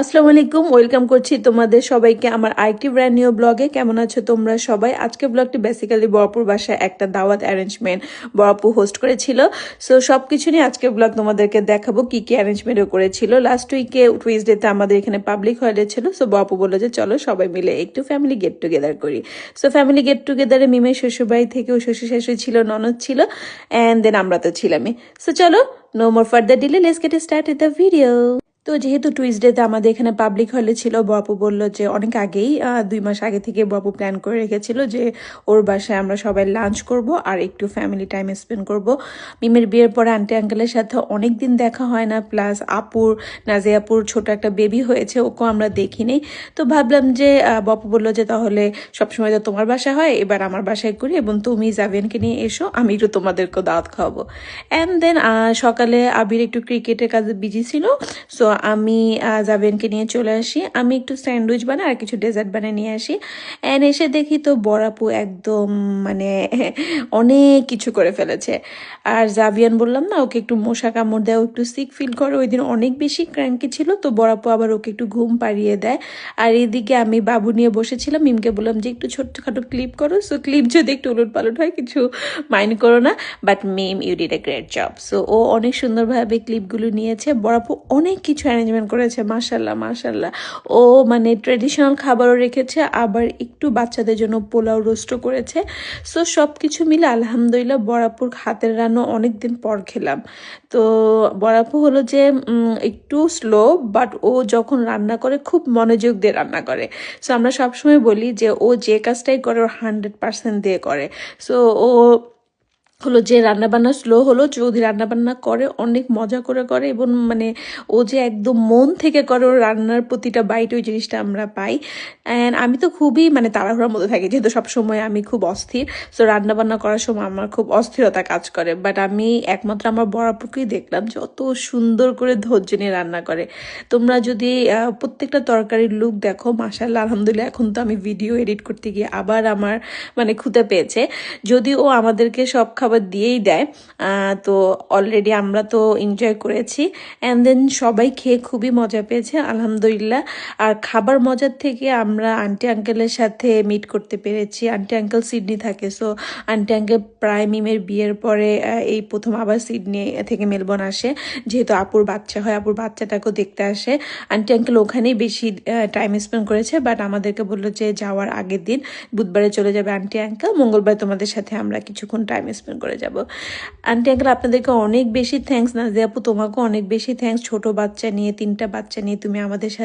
আসসালামু আলাইকুম, ওয়েলকাম করছি তোমাদের সবাইকে আমার আরেকটি ব্র্যান্ড নিউ ব্লগে কেমন আছো তোমরা সবাই? আজকে ব্লগটি বেসিক্যালি বরপুর বাসায় একটা দাওয়াত অ্যারেঞ্জমেন্ট বরপু হোস্ট করেছিল। সো সব কিছু নিয়ে আজকে ব্লগ তোমাদেরকে দেখাবো কি কি অ্যারেঞ্জমেন্টও করেছিল। লাস্ট উইকে টুইসডেতে আমাদের এখানে পাবলিক হলিডে ছিল। সো বরপু বলল যে, চলো সবাই মিলে একটু ফ্যামিলি গেট টুগেদার করি। সো ফ্যামিলি গেট টুগেদারে মিমের শ্বশুরবাড়ি থেকে ও শ্বশুর শাশুড়ি ছিল, ননদ ছিল অ্যান্ড দেন আমরা তো ছিলামই। সো চলো no more further delay let's get start the video তো যেহেতু টুইসডেতে আমাদের এখানে পাবলিক হলে ছিল, বাপু বলল যে অনেক আগেই দুই মাস আগে থেকে বাপু প্ল্যান করে রেখেছিল যে ওর বাসায় আমরা সবাই লাঞ্চ করব আর একটু ফ্যামিলি টাইম স্পেন্ড করব। মিমের বিয়ের পরে আন্টি আঙ্কেলের সাথে অনেক দিন দেখা হয় না প্লাস আপুর নাজিয়াপুর ছোট একটা বেবি হয়েছে, ওকেও আমরা দেখিনি। তো ভাবলাম যে বাপু বলল যে তাহলে সবসময় তো তোমার বাসা হয়, এবার আমার বাসায় করি এবং তুমি জাভিয়ানকে নিয়ে এসো, আমি একটু তোমাদেরকেও দাওয়াত খাওয়াবো। অ্যান্ড দেন সকালে আবির একটু ক্রিকেটের কাজে বিজি ছিল সো আমি আহ, জাভেনকে নিয়ে চলে আসি। আমি একটু স্যান্ডউইচ বানাই আর কিছু ডেজার্ট বানিয়ে নিয়ে আসি। অ্যান্ড এসে দেখি তো বড়াপু একদম মানে অনেক কিছু করে ফেলেছে। আর জাভিয়ান বললাম না ওকে একটু মশা কামড় দেয় ও একটু সিক ফিল করে। ওই দিন অনেক বেশি ক্র্যাঙ্কি ছিল তো বড়াপু আবার ওকে একটু ঘুম পাড়িয়ে দেয়। আর এদিকে আমি বাবু নিয়ে বসেছিলাম মিমকে বললাম যে একটু ছোট্টখাটো ক্লিপ করো। সো ক্লিপ যদি একটু উলট পালট হয় কিছু মাইন্ড করো না। But Mim you did a great job so ও অনেক সুন্দরভাবে ক্লিপগুলো নিয়েছে। বড়াপু অনেক কিছু অ্যারেঞ্জমেন্ট করেছে মাশাল্লাহ মাশাল্লাহ ও মানে ট্রেডিশনাল খাবারও রেখেছে, আবার একটু বাচ্চাদের জন্য পোলাও রোস্টও করেছে। সো সব কিছু মিলে আলহামদুলিল্লাহ বড়াপুর হাতের রান্না অনেক দিন পর খেলাম। তো, বড়াপু হলো যে একটু স্লো বাট ও যখন রান্না করে খুব মনোযোগ দিয়ে রান্না করে। সো আমরা সবসময় বলি যে, ও যে কাজটাই করে ওর হান্ড্রেড পার্সেন্ট দিয়ে করে। সো ও হলো যে রান্নাবান্না স্লো হলো যদি রান্নাবান্না করে, অনেক মজা করে করে এবং মানে ও যে একদম মন থেকে করে ওর রান্নার প্রতিটা বাইট ওই জিনিসটা আমরা পাই। অ্যান্ড আমি তো খুবই মানে তাড়াহুড়ার মধ্যে থাকি, যেহেতু সবসময় আমি খুব অস্থির। সো রান্নাবান্না করার সময় আমার খুব অস্থিরতা কাজ করে। বাট আমি একমাত্র আমার বরাপুকেই দেখলাম যে অত সুন্দর করে ধৈর্য নিয়ে রান্না করে। তোমরা যদি প্রত্যেকটা তরকারির লুক দেখো মাসাল্লাহ আলহামদুলিল্লাহ, এখন তো আমি ভিডিও এডিট করতে গিয়ে আবার আমার মানে খুঁতে পেয়েছে। যদি ও আমাদেরকে সব খাবার দিয়েই দেয়। তো অলরেডি আমরা তো এনজয় করেছি। অ্যান্ড দেন সবাই খেয়ে খুবই মজা পেয়েছে, আলহামদুলিল্লাহ। আর খাবার মজার থেকে আমরা আন্টি আঙ্কেলের সাথে মিট করতে পেরেছি। আন্টি আঙ্কেল সিডনি থাকে সো আন্টি আঙ্কেল প্রায় মিমের বিয়ের পরে এই প্রথম আবার সিডনি থেকে মেলবোর্ন আসে। যেহেতু আপুর বাচ্চা হয়, আপুর বাচ্চাটাকেও দেখতে আসে। আন্টি আঙ্কেল ওখানেই বেশি টাইম স্পেন্ড করেছে বাট আমাদেরকে বলল যে যাওয়ার আগের দিন বুধবারে চলে যাবে আন্টি আঙ্কেল মঙ্গলবার তোমাদের সাথে আমরা কিছুক্ষণ টাইম স্পেন্ড করে যাব। আন্টি আঙ্কেল আপনাদেরকে অনেক বেশি থ্যাংকস না? যে আপু, তোমাকেও অনেক বেশি থ্যাংকস ছোট বাচ্চা নিয়ে, তিনটা বাচ্চা নিয়ে তুমি আমাদের সাথে